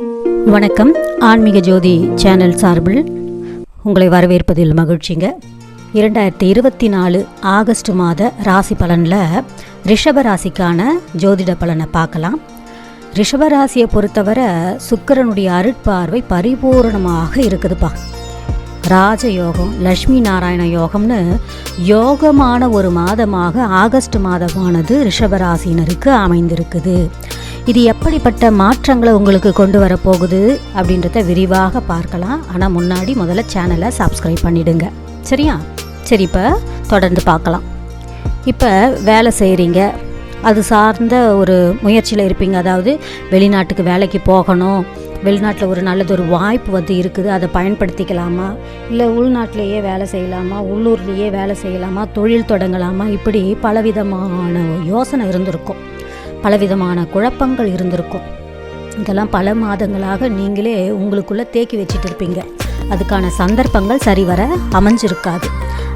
வணக்கம். ஆன்மீக ஜோதி சேனல் சார்பில் உங்களை வரவேற்பதில் மகிழ்ச்சிங்க. இரண்டாயிரத்தி இருபத்தி நாலு ஆகஸ்ட் மாத ராசி பலனில் ரிஷப ராசிக்கான ஜோதிட பலனை பார்க்கலாம். ரிஷப ராசியை பொறுத்தவரை சுக்கிரனுடைய அருட்பார்வை பரிபூரணமாக இருக்குதுப்பா. ராஜயோகம் லக்ஷ்மி நாராயண யோகம்னு யோகமான ஒரு மாதமாக ஆகஸ்ட் மாதமானது ரிஷபராசினருக்கு அமைந்திருக்குது. இது எப்படிப்பட்ட மாற்றங்களை உங்களுக்கு கொண்டு வரப்போகுது அப்படின்றத விரிவாக பார்க்கலாம். ஆனால் முன்னாடி முதல்ல சேனலை சப்ஸ்கிரைப் பண்ணிடுங்க. சரியா? சரி இப்போ தொடர்ந்து பார்க்கலாம். இப்போ வேலை செய்கிறீங்க அது சார்ந்த ஒரு முயற்சியில் இருப்பீங்க. அதாவது வெளிநாட்டுக்கு வேலைக்கு போகணும். வெளிநாட்டில் ஒரு நல்லது ஒரு வாய்ப்பு வந்து இருக்குது. அதை பயன்படுத்திக்கலாமா? இல்லை உள்நாட்டிலேயே வேலை செய்யலாமா? உள்ளூர்லேயே வேலை செய்யலாமா? தொழில் தொடங்கலாமா? இப்படி பலவிதமான யோசனை இருந்திருக்கும். பலவிதமான குழப்பங்கள் இருந்திருக்கும். இதெல்லாம் பல மாதங்களாக நீங்களே உங்களுக்குள்ளே தேக்கி வச்சிட்டு இருப்பீங்க. அதுக்கான சந்தர்ப்பங்கள் சரிவர அமைஞ்சிருக்காது.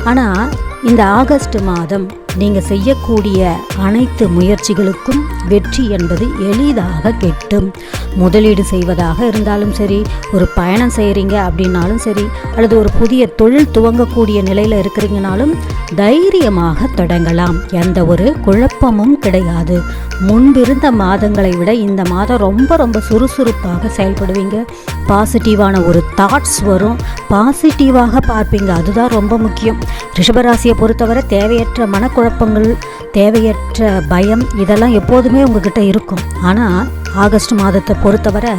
ஆனால் இந்த ஆகஸ்ட் மாதம் நீங்கள் செய்யக்கூடிய அனைத்து முயற்சிகளுக்கும் வெற்றி என்பது எளிதாக கெட்டும். முதலீடு செய்வதாக இருந்தாலும் சரி ஒரு பயணம் செய்கிறீங்க அப்படின்னாலும் சரி அல்லது ஒரு புதிய தொழில் துவங்கக்கூடிய நிலையில் இருக்கிறீங்கனாலும் தைரியமாக தொடங்கலாம். எந்த ஒரு குழப்பமும் கிடையாது. முன்பிருந்த மாதங்களை விட இந்த மாதம் ரொம்ப ரொம்ப சுறுசுறுப்பாக செயல்படுவீங்க. பாசிட்டிவான ஒரு தாட்ஸ் வரும். பாசிட்டிவாக பார்ப்பீங்க. அதுதான் ரொம்ப முக்கியம். ரிஷபராசியை பொறுத்தவரை தேவையற்ற குழப்பங்கள் தேவையற்ற பயம் இதெல்லாம் எப்போதுமே உங்ககிட்ட இருக்கும். ஆனால் ஆகஸ்ட் மாதத்தை பொறுத்தவரை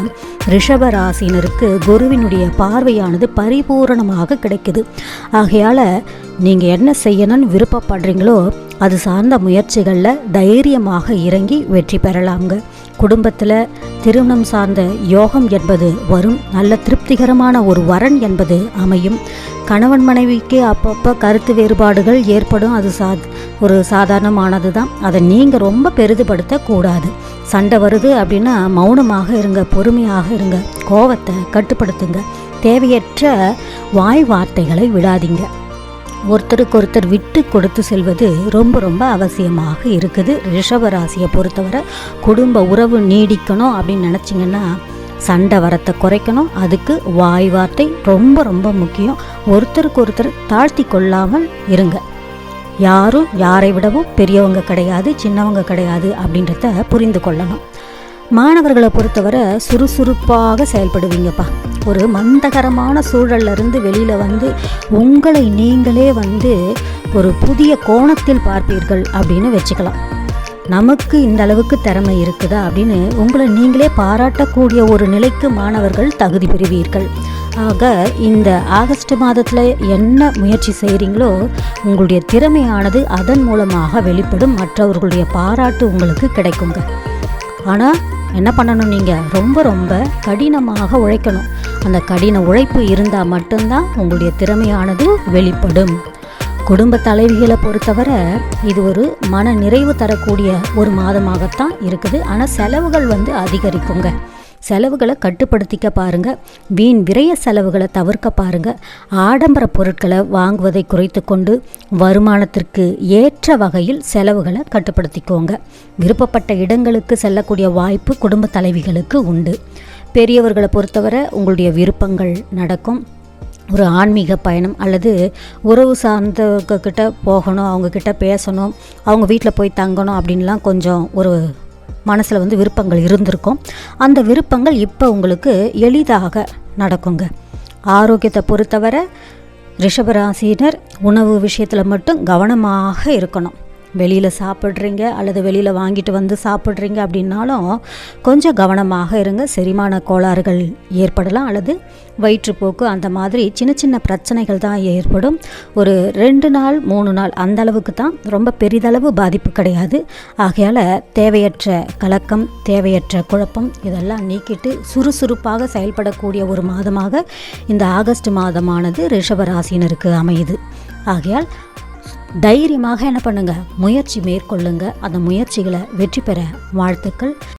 ரிஷப ராசினருக்கு குருவினுடைய பார்வையானது பரிபூரணமாக கிடைக்குது. ஆகையால் நீங்கள் என்ன செய்யணும்னு விருப்பப்படுறீங்களோ அது சார்ந்த முயற்சிகளில் தைரியமாக இறங்கி வெற்றி பெறலாம்ங்க. குடும்பத்தில் திருமணம் சார்ந்த யோகம் என்பது வரும். நல்ல திருப்திகரமான ஒரு வரன் என்பது அமையும். கணவன் மனைவிக்கு அப்பப்போ கருத்து வேறுபாடுகள் ஏற்படும். அது சா ஒரு சாதாரணமானது தான் அதை நீங்கள் ரொம்ப பெரிதுபடுத்தக்கூடாது. சண்டை வருது அப்படின்னா மௌனமாக இருங்க பொறுமையாக இருங்க கோவத்தை கட்டுப்படுத்துங்க. தேவையற்ற வாய் வார்த்தைகளை விடாதீங்க. ஒருத்தருக்கு ஒருத்தர் விட்டு கொடுத்து செல்வது ரொம்ப ரொம்ப அவசியமாக இருக்குது. ரிஷபராசியை பொறுத்தவரை குடும்ப உறவு நீடிக்கணும் அப்படின்னு நினச்சிங்கன்னா சண்டை வரத்தை குறைக்கணும். அதுக்கு வாய் வார்த்தை ரொம்ப ரொம்ப முக்கியம். ஒருத்தருக்கு ஒருத்தர் தாழ்த்தி கொள்ளாமல் இருங்க. யாரும் யாரை விடவும் பெரியவங்க கிடையாது சின்னவங்க கிடையாது அப்படின்றத புரிந்து கொள்ளணும். மாணவர்களை பொறுத்தவரை சுறுசுறுப்பாக செயல்படுவீங்கப்பா. ஒரு மந்தகரமான சூழல்ல இருந்து வெளியில் வந்து உங்களை நீங்களே வந்து ஒரு புதிய கோணத்தில் பார்ப்பீர்கள் அப்படின்னு வச்சுக்கலாம். நமக்கு இந்த அளவுக்கு திறமை இருக்குதா அப்படின்னு உங்களை நீங்களே பாராட்டக்கூடிய ஒரு நிலைக்கு மாணவர்கள் தகுதி பெறுவீர்கள். ஆக இந்த ஆகஸ்ட் மாதத்தில் என்ன முயற்சி செய்கிறீங்களோ உங்களுடைய திறமையானது அதன் மூலமாக வெளிப்படும். மற்றவர்களுடைய பாராட்டு உங்களுக்கு கிடைக்குங்க. ஆனால் என்ன பண்ணணும் நீங்கள் ரொம்ப ரொம்ப கடினமாக உழைக்கணும். அந்த கடின உழைப்பு இருந்தால் மட்டும்தான் உங்களுடைய திறமையானது வெளிப்படும். குடும்ப தலைவிகளை பொறுத்தவரை இது ஒரு மன நிறைவு தரக்கூடிய ஒரு மாதமாகத்தான் இருக்குது. ஆனால் செலவுகள் வந்து அதிகரிக்குங்க. செலவுகளை கட்டுப்படுத்திக்க பாருங்க. வீண் விரைய செலவுகளை தவிர்க்க பாருங்க. ஆடம்பர பொருட்களை வாங்குவதை குறைத்து கொண்டு வருமானத்திற்கு ஏற்ற வகையில் செலவுகளை கட்டுப்படுத்திக்கோங்க. விருப்பப்பட்ட இடங்களுக்கு செல்லக்கூடிய வாய்ப்பு குடும்ப தலைவிகளுக்கு உண்டு. பெரியவர்களை பொறுத்தவரை உங்களுடைய விருப்பங்கள் நடக்கும். ஒரு ஆன்மீக பயணம் அல்லது உறவு சார்ந்தவங்கக்கிட்ட போகணும் அவங்கக்கிட்ட பேசணும் அவங்க வீட்டில் போய் தங்கணும் அப்படின்லாம் கொஞ்சம் ஒரு மனசில் வந்து விருப்பங்கள் இருந்திருக்கும். அந்த விருப்பங்கள் இப்போ உங்களுக்கு எளிதாக நடக்குங்க. ஆரோக்கியத்தை பொறுத்தவரை ரிஷபராசினர் உணவு விஷயத்தில் மட்டும் கவனமாக இருக்கணும். வெளியில் சாப்பிட்றீங்க அல்லது வெளியில் வாங்கிட்டு வந்து சாப்பிட்றீங்க அப்படின்னாலும் கொஞ்சம் கவனமாக இருங்க. செரிமான கோளாறுகள் ஏற்படலாம் அல்லது வயிற்றுப்போக்கு அந்த மாதிரி சின்ன சின்ன பிரச்சனைகள் தான் ஏற்படும். ஒரு ரெண்டு நாள் மூணு நாள் அந்த அளவுக்கு தான் ரொம்ப பெரிதளவு பாதிப்பு கிடையாது. ஆகையால் தேவையற்ற கலக்கம் தேவையற்ற குழப்பம் இதெல்லாம் நீக்கிட்டு சுறுசுறுப்பாக செயல்படக்கூடிய ஒரு மாதமாக இந்த ஆகஸ்ட் மாதமானது ரிஷபராசினருக்கு அமையுது. ஆகையால் தைரியமாக என்ன பண்ணுங்க? முயற்சி மேற்கொள்ளுங்க. அந்த முயற்சிகளை வெற்றி பெற வாழ்த்துக்கள்.